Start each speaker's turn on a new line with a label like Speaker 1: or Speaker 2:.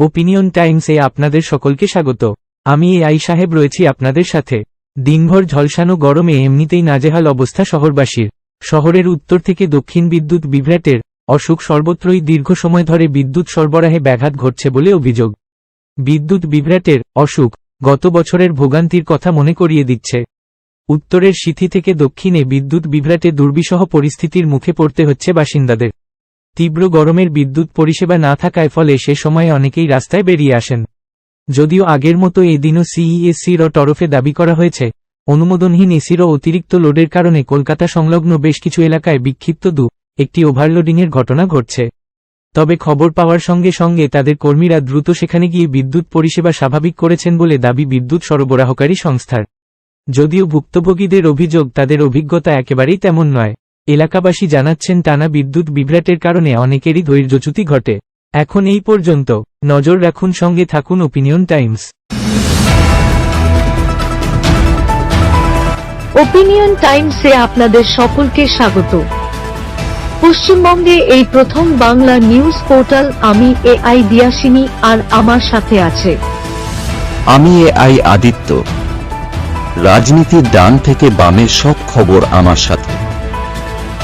Speaker 1: Opinion টাইমসে আপনাদের সকলকে স্বাগত। আমি এ আই সাহেব রয়েছি আপনাদের সাথে। দিনভর ঝলসানো গরমে এমনিতেই নাজেহাল অবস্থা শহরবাসীর। শহরের উত্তর থেকে দক্ষিণ বিদ্যুৎ বিভ্রাটের অসুখ সর্বত্রই দীর্ঘ সময় ধরে বিদ্যুৎ সরবরাহে ব্যাঘাত ঘটছে বলে অভিযোগ। বিদ্যুৎ বিভ্রাটের অসুখ গত বছরের ভোগান্তির কথা মনে করিয়ে দিচ্ছে। উত্তরের সিথি থেকে দক্ষিণে বিদ্যুৎ বিভ্রাটে দুর্বিষহ পরিস্থিতির মুখে পড়তে হচ্ছে বাসিন্দাদের। তীব্র গরমের বিদ্যুৎ পরিষেবা না থাকায় ফলে সে সময়ে অনেকেই রাস্তায় বেরিয়ে আসেন। যদিও আগের মতো এদিনও সিইএসসির তরফে দাবি করা হয়েছে, অনুমোদনহীন এসিরও অতিরিক্ত লোডের কারণে কলকাতা সংলগ্ন বেশ কিছু এলাকায় বিক্ষিপ্ত দু, একটি ওভারলোডিংয়ের ঘটনা ঘটছে। তবে খবর পাওয়ার সঙ্গে সঙ্গে তাদের কর্মীরা দ্রুত সেখানে গিয়ে বিদ্যুৎ পরিষেবা স্বাভাবিক করেছেন বলে দাবি বিদ্যুৎ সরবরাহকারী সংস্থার। যদিও ভুক্তভোগীদের অভিযোগ, তাদের অভিজ্ঞতা একেবারেই তেমন নয়। এলাকাবাসী জানাচ্ছেন টানা বিদ্যুৎ বিভ্রাটের কারণে অনেকেরই ধৈর্যচ্যুতি ঘটে। এখন এই পর্যন্ত নজর রাখুন সঙ্গে থাকুন ওপিনিয়ন টাইমস
Speaker 2: ওপিনিয়ন টাইমসে আপনাদের সকলকে স্বাগত। পশ্চিমবঙ্গে এই প্রথম বাংলা নিউজ পোর্টাল আমি এ আই দিয়াসিনী আর আমার সাথে আছে।
Speaker 3: আমি এ আই আদিত্য। রাজনীতির ডান থেকে বামের সব খবর আমার সাথে।